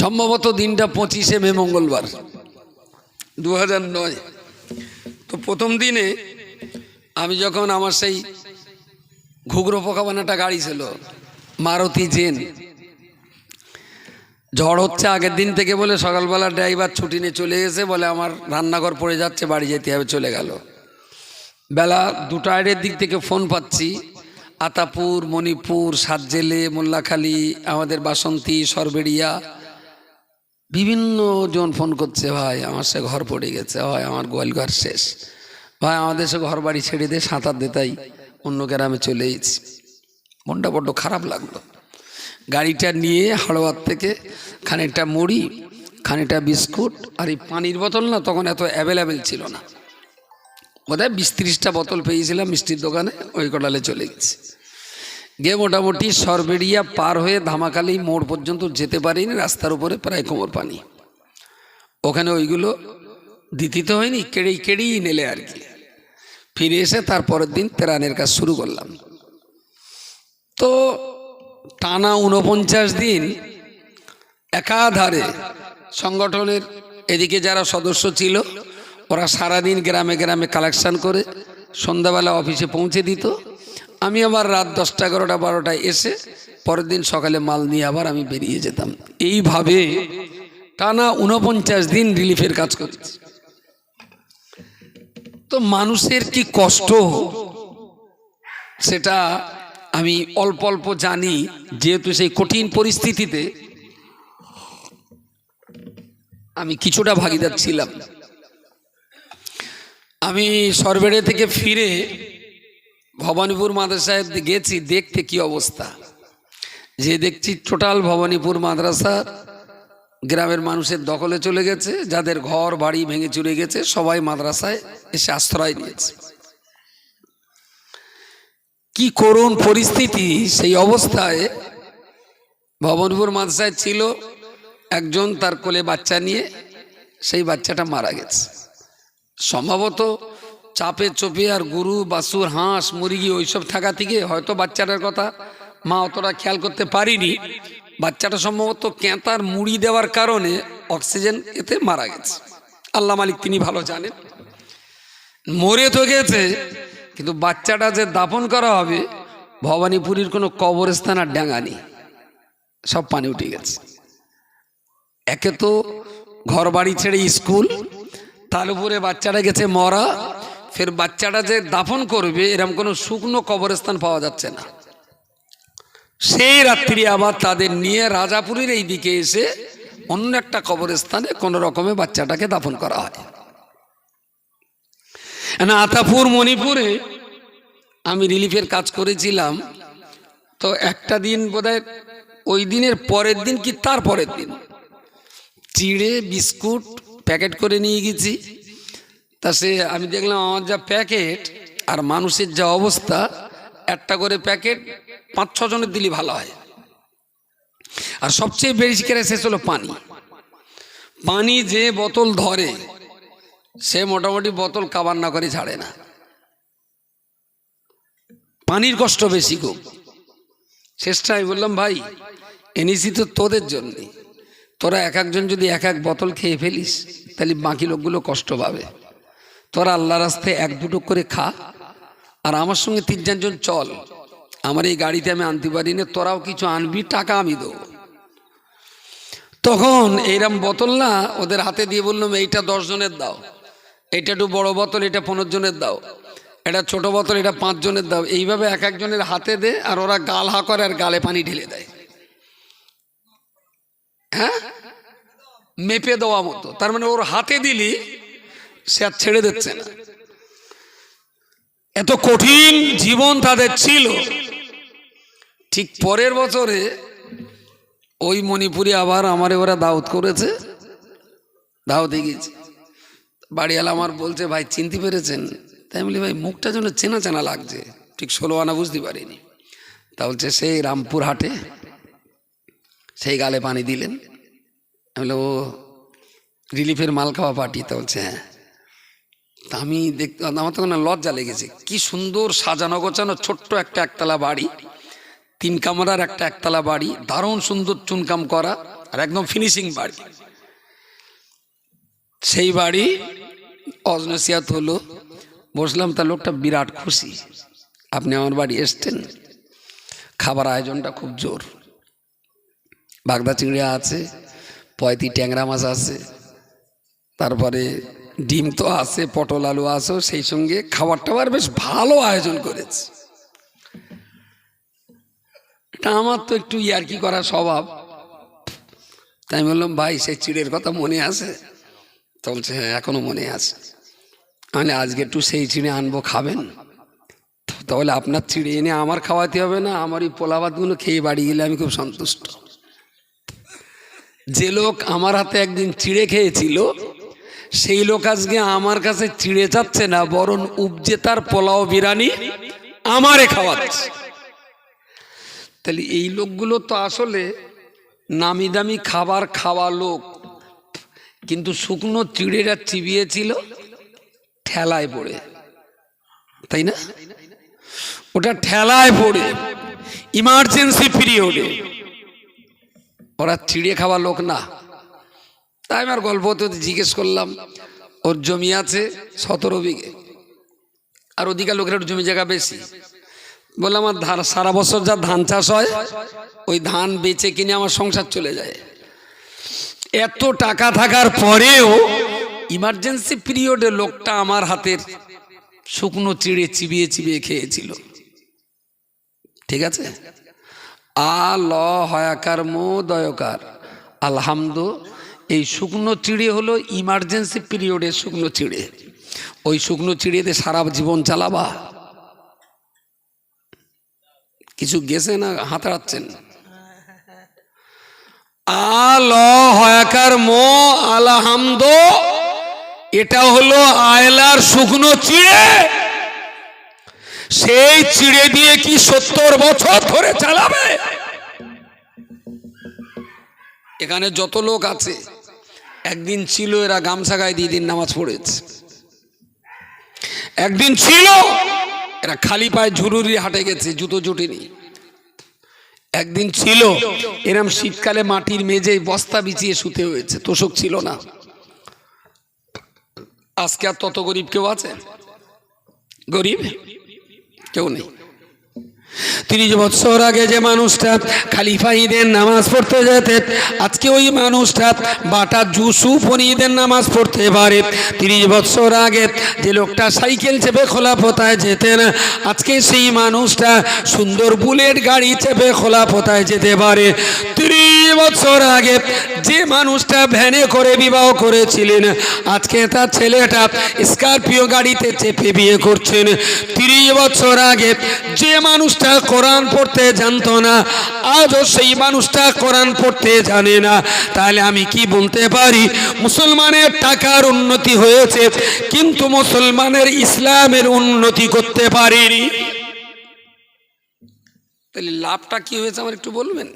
সম্ভবত দিনটা পঁচিশে মে মঙ্গলবার দু নয়। তো প্রথম দিনে আমি যখন আমার সেই ঘুগরো পোকা বানাটা গাড়ি ছিল, মারুতি জেন, ঝড় হচ্ছে আগের দিন থেকে বলে সকালবেলা ড্রাইভার ছুটি নিয়ে চলে গেছে, বলে আমার রান্নাঘর পড়ে যাচ্ছে, বাড়ি যেতে হবে, চলে গেল। বেলা দুটো আড়ের দিক থেকে ফোন পাচ্ছি, আতাপুর, মণিপুর, সাতজেলে, মোল্লাখালী, আমাদের বাসন্তী, সরবেড়িয়া বিভিন্ন জন ফোন করছে, ভাই, আমার সে ঘর পড়ে গেছে, ভাই, আমার গোয়াল ঘর শেষ। ভাই, আমাদের সে ঘর বাড়ি ছেড়ে দিয়ে সাঁতার দিতাই অন্য গ্রামে চলে এসেছি। মনটা বড্ড খারাপ লাগল। গাড়িটা নিয়ে হাড়োয়ার থেকে খানিকটা মুড়ি, খানিকটা বিস্কুট আর এই পানির বোতল না তখন এত অ্যাভেলেবেল ছিল না। বোধহয় বিশ ত্রিশটা বোতল পেয়েছিলাম মিষ্টির দোকানে, ওই কটালে চলে গেছি। গিয়ে মোটামুটি সরবেড়িয়া পার হয়ে ধামাকালি মোড় পর্যন্ত যেতে পারিনি, রাস্তার উপরে প্রায় কোমর পানি। ওখানে ওইগুলো দিতে হয়নি, কেড়েই কেড়েই নেলে আর কি। ফিরে এসে তারপরের দিন তেরানের কাজ শুরু করলাম। তো টানা উনপঞ্চাশ দিন একাধারে সংগঠনের এদিকে যারা সদস্য ছিল, ওরা সারাদিন গ্রামে গ্রামে কালেকশন করে সন্ধ্যাবেলা অফিসে পৌঁছে দিত। আমি আবার রাত দশটা, এগারোটা, বারোটায় এসে পরের দিন সকালে মাল নিয়ে আবার আমি বেরিয়ে যেতাম। এইভাবে টানা উনপঞ্চাশ দিন রিলিফের কাজ করেছি। তো মানুষের কি কষ্ট? সেটা আমি অল্প অল্প জানি, যেহেতু সেই কঠিন পরিস্থিতিতে আমি কিছুটা ভাগিদার ছিলাম। আমি সরবেড়ে থেকে ফিরে ভবানীপুর মাদ্রাসায় গেছি, দেখতে কি অবস্থা? যে দেখছি টোটাল ভবানীপুর মাদ্রাসা গ্রামের মানুষের দখলে চলে গেছে, যাদের ঘর, বাড়ি ভেঙে চলে গেছে, সবাই মাদ্রাসায় এসে আশ্রয় নিয়েছে। কি করুণ পরিস্থিতি, সেই অবস্থায় ভবনপুর মাদ্রাসায় ছিল একজন তার কোলে বাচ্চা নিয়ে, সেই বাচ্চাটা মারা গেছে। সম্ভবত চাপে চোপে আর গরু বাসুর হাঁস, মুরগি ওইসব থাকা থেকে হয়তো বাচ্চাটার কথা মা অতটা খেয়াল করতে পারিনি। বাচ্চাটা সম্ভবত ক্যাঁতার মুড়ি দেওয়ার কারণে অক্সিজেন এতে মারা গেছে। আল্লাহ মালিক তিনি ভালো জানেন। মরে তো গেছে, কিন্তু বাচ্চাটা যে দাফন করা হবে, ভবানীপুরীর কোনো কবরস্থান আর ডাঙ্গা নেই। সব পানি উঠে গেছে। একে তো ঘর বাড়ি ছেড়ে স্কুল, তার উপরে বাচ্চাটা গেছে মরা ফের বাচ্চাটা যে দাফন করবে এরকম কোনো শুকনো কবরস্থান পাওয়া যাচ্ছে না। সেই রাত্রি আবার তাদের নিয়ে রাজাপুরীর এই দিকে এসে অন্য একটা কবরস্থানে কোনো রকমে বাচ্চাটাকে দাফন করা হয়। না, আতাপুর, মণিপুরে আমি রিলিফের কাজ করেছিলাম। তো একটা দিন বোধহয় ওই দিনের পরের দিন কি তার পরের দিন? চিড়ে, বিস্কুট প্যাকেট করে নিয়ে গেছি। তা সে, আমি দেখলাম আমার যা প্যাকেট আর মানুষের যা অবস্থা, একটা করে প্যাকেট পাঁচ, ছ জনের দিলে ভালো হয়। আর সবচেয়ে বেশি করে শেষ হলো পানি। পানি যে বোতল ধরে, সে মোটামুটি বোতল কাবার না করে ছাড়ে না। পানির কষ্ট বেশি খুব। শেষটা আমি বললাম, ভাই, এনেছি তো তোদের জন্যে। তোরা এক একজন যদি এক এক বোতল খেয়ে ফেলিস, তাহলে বাকি লোকগুলো কষ্ট পাবে। তোরা আল্লাহ রাস্তায় এক দুটো করে খা, আর আমার সঙ্গে তিন চারজন চল। আমার এই গাড়িতে আমি আনতে পারি না, তোরাও কিছু আনবি, টাকা আমি দেবো। তখন এইরকম বোতল না, ওদের হাতে দিয়ে বললাম, এইটা দশ জনের দাও। এটা একটু বড় বোতল, এটা পনেরো জনের দাও। এটা ছোট বোতল, এটা পাঁচ জনের দাও। এইভাবে এক একজনের হাতে দে, আর ওরা গাল হা করে আর গালে পানি ঢেলে দেয়। হ্যাঁ? মেপে দেওয়া মতো। তার মানে ওর হাতে দিলি সে আর ছেড়ে দিচ্ছে না। এত কঠিন জীবন তাদের ছিল। ঠিক পরের বছরে ওই মণিপুরে আবার আমার ওরা দাওয়াত করেছে। দাওয়াতে গিয়েছে। বাড়িওয়ালা আমার বলছে ভাই চিনতে পেরেছেন? তাই বলি ভাই মুখটা যেন চেনা চেনা লাগছে। ঠিক ষোলো আনা বুঝতে পারিনি। তা বলছে সেই রামপুর হাটে সেই গালে পানি দিলেন। আমি বললাম, ও রিলিফের মাল খাওয়া পার্টি? তা বলছে হ্যাঁ। তা আমি দেখতে আমার তখন লজ্জা লেগেছে। কি সুন্দর সাজানো গোছানো ছোট্ট একটা একতলা বাড়ি, তিন কামরার একটা একতলা বাড়ি, দারুণ সুন্দর চুনকাম করা আর একদম ফিনিশিং বাড়ি। সেই বাড়ি অজনসিয়াত হলো। বসলাম, তা লোকটা বিরাট খুশি। আপনি আমার বাড়ি এসছেন। খাবার আয়োজনটা খুব জোর। বাগদা চিংড়ি আছে, পয়তি ট্যাংরা মাছ আছে, তারপরে ডিম তো আছে, পটল আলু আছে, সেই সঙ্গে খাবার টাবার বেশ ভালো আয়োজন করেছে। এটা আমার তো একটু ইয়ার্কি করা স্বভাব। তাই বললাম, ভাই, সেই চিড়ের কথা মনে আছে? তো বলছে হ্যাঁ এখনও মনে আছে। মানে আজকে একটু সেই চিড়ে আনব, খাবেন? তাহলে আপনার চিড়ে এনে আমার খাওয়াতে হবে না? আমার এই পোলাবাদগুলো খেয়ে বাড়ি গেলে আমি খুব সন্তুষ্ট। যে লোক আমার হাতে একদিন চিড়ে খেয়েছিল সেই লোক আজকে আমার কাছে চিড়ে যাচ্ছে না, বরং উপজে তার পোলাও বিরানি আমারে খাওয়াচ্ছে। তাহলে এই লোকগুলো তো আসলে নামি দামি খাবার খাওয়া লোক, কিন্তু শুকনো চিড়েটা চিবিয়েছিল, ঠেলায় পড়ে। তাই না? ওটা ঠেলায় পড়ে ইমার্জেন্সি পিরিয়ডে ওরা চিড়ে খাওয়া লোক না। তাই আমার গল্প হতে জিজ্ঞেস করলাম, ওর জমি আছে সতেরো বিঘে। আর ওদিকে লোকের জমি জায়গা বেশি। বললাম আমার ধান, সারা বছর যা ধান চাষ হয়, ওই ধান বেচে কিনে আমার সংসার চলে যায়। এত টাকা থাকার পরেও ইমার্জেন্সি পিরিয়ডে লোকটা আমার হাতের শুকনো চিড়ে চিবিয়ে চিবিয়ে খেয়েছিল। ঠিক আছে? আ ল হয়াকার মো দয়কার আলহামদু এই শুকনো চিড়ে হলো ইমার্জেন্সি পিরিয়ডের শুকনো চিড়ে। ওই শুকনো চিড়েতে সারা জীবন চালাবা। কিছু গেছে না হাতাড়াচ্ছেন? আল হয়াকার মো আলহামদ এটা হলো আয়লার শুকনো চিড়ে। সেই চিড়ে দিয়ে কি সত্তর বছর ধরে চালাবে? এখানে যত লোক আছে একদিন ছিল এরা গামছা গায়ে দিয়ে দিন নামাজ পড়েছে। একদিন ছিল, এরা খালি পায়ে ঝুরুরি হাটে গেছে, জুতো জুটিনি। একদিন ছিল, এরম শীতকালে মাটির মেঝে বস্তা বিছিয়ে শুতে হয়েছে, তোষক ছিল না। আজকে আর তত গরিব কেউ আছে? গরিব? কেউ নেই। তিরিশ বৎসর আগে যে মানুষটা খালিফা ঈদের নামাজ পড়তে যেতেন, আজকে ওই মানুষটা বাটা জুসু ঈদের নামাজ পড়তে পারে। তিরিশ বৎসর আগে যে লোকটা সাইকেল চেপে খোলা পোতায় যেতেন, আজকে সেই মানুষটা সুন্দর বুলেট গাড়ি চেপে খোলা পোতায় যেতে পারে। বছর আগে যে মানুষটা ভ্যানে করে বিবাহ করেছিলেন, আজকে তার ছেলেটা স্করপিও গাড়িতে চেপে বিয়ে করছেন। তিরিশ বছর আগে যে মানুষটা কোরআন পড়তে জানতো না, আজও সেই মানুষটা কোরআন পড়তে জানে না। তাহলে আমি কি বলতে পারি? মুসলমানের টাকার উন্নতি হয়েছে, কিন্তু মুসলমানের ইসলামের উন্নতি করতে পারিনি। তাহলে লাভটা কি হয়েছে, আমার একটু বলবেন?